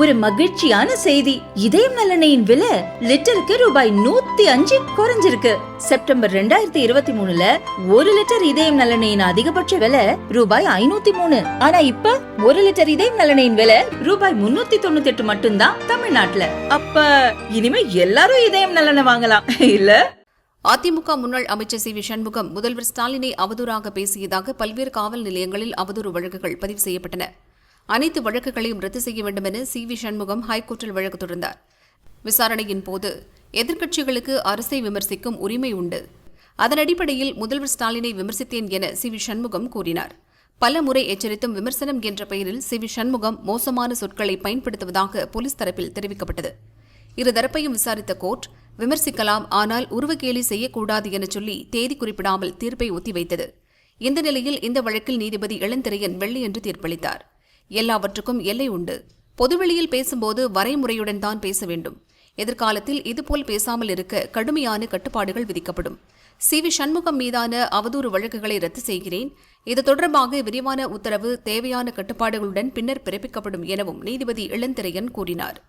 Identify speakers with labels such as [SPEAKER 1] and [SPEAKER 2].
[SPEAKER 1] ஒரு மகிழ்ச்சியான செய்தி. இதயம் நல்லெண்ணெயின் விலை லிட்டருக்கு ரூபாய் நூத்தி அஞ்சு குறைஞ்சிருக்கு. செப்டம்பர் ரெண்டாயிரத்தி இருபத்தி மூணுல ஒரு லிட்டர் இதயம் நலனையின் அதிகபட்ச விலை ரூபாய் ஐநூத்தி மூணு. ஆனா இப்ப ஒரு லிட்டர் இதயம் நலனையின் விலை ரூபாய் முன்னூத்தி தொண்ணூத்தி எட்டு மட்டும்தான் தமிழ்நாட்டுல. அப்ப இனிமே எல்லாரும் இதயம் நலனை வாங்கலாம் இல்ல?
[SPEAKER 2] அதிமுக முன்னாள் அமைச்சர் சி வி சண்முகம் முதல்வர் ஸ்டாலினை அவதூறாக பேசியதாக பல்வேறு காவல் நிலையங்களில் அவதூறு வழக்குகள் பதிவு செய்யப்பட்டன. அனைத்து வழக்குகளையும் ரத்து செய்ய வேண்டும் என சி வி சண்முகம் ஹைகோர்ட்டில் வழக்கு தொடர்ந்தார். விசாரணையின் போது எதிர்க்கட்சிகளுக்கு அரசை விமர்சிக்கும் உரிமை உண்டு. அதன் அடிப்படையில் முதல்வர் ஸ்டாலினை விமர்சித்தேன் என சி வி சண்முகம் கூறினார். பல முறை எச்சரித்தும் விமர்சனம் என்ற பெயரில் சி வி சண்முகம் மோசமான சொற்களை பயன்படுத்துவதாக போலீஸ் தரப்பில் தெரிவிக்கப்பட்டது. இருதரப்பையும் விசாரித்த கோர்ட் விமர்சிக்கலாம் ஆனால் உருவகேலி செய்யக்கூடாது என சொல்லி தேதி குறிப்பிடாமல் தீர்ப்பை ஒத்திவைத்தது. இந்த நிலையில் இந்த வழக்கில் நீதிபதி இளந்திரையன் வெள்ளியன்று தீர்ப்பளித்தார். எல்லாவற்றுக்கும் எல்லை உண்டு. பொதுவெளியில் பேசும்போது வரைமுறையுடன் தான் பேச வேண்டும். எதிர்காலத்தில் இதுபோல் பேசாமல் இருக்க கடுமையான கட்டுப்பாடுகள் விதிக்கப்படும். சி வி சண்முகம் மீதான அவதூறு வழக்குகளை ரத்து செய்கிறேன். இது தொடர்பாக விரிவான உத்தரவு தேவையான கட்டுப்பாடுகளுடன் பின்னர் பிறப்பிக்கப்படும் எனவும் நீதிபதி இளந்திரையன் கூறினார்.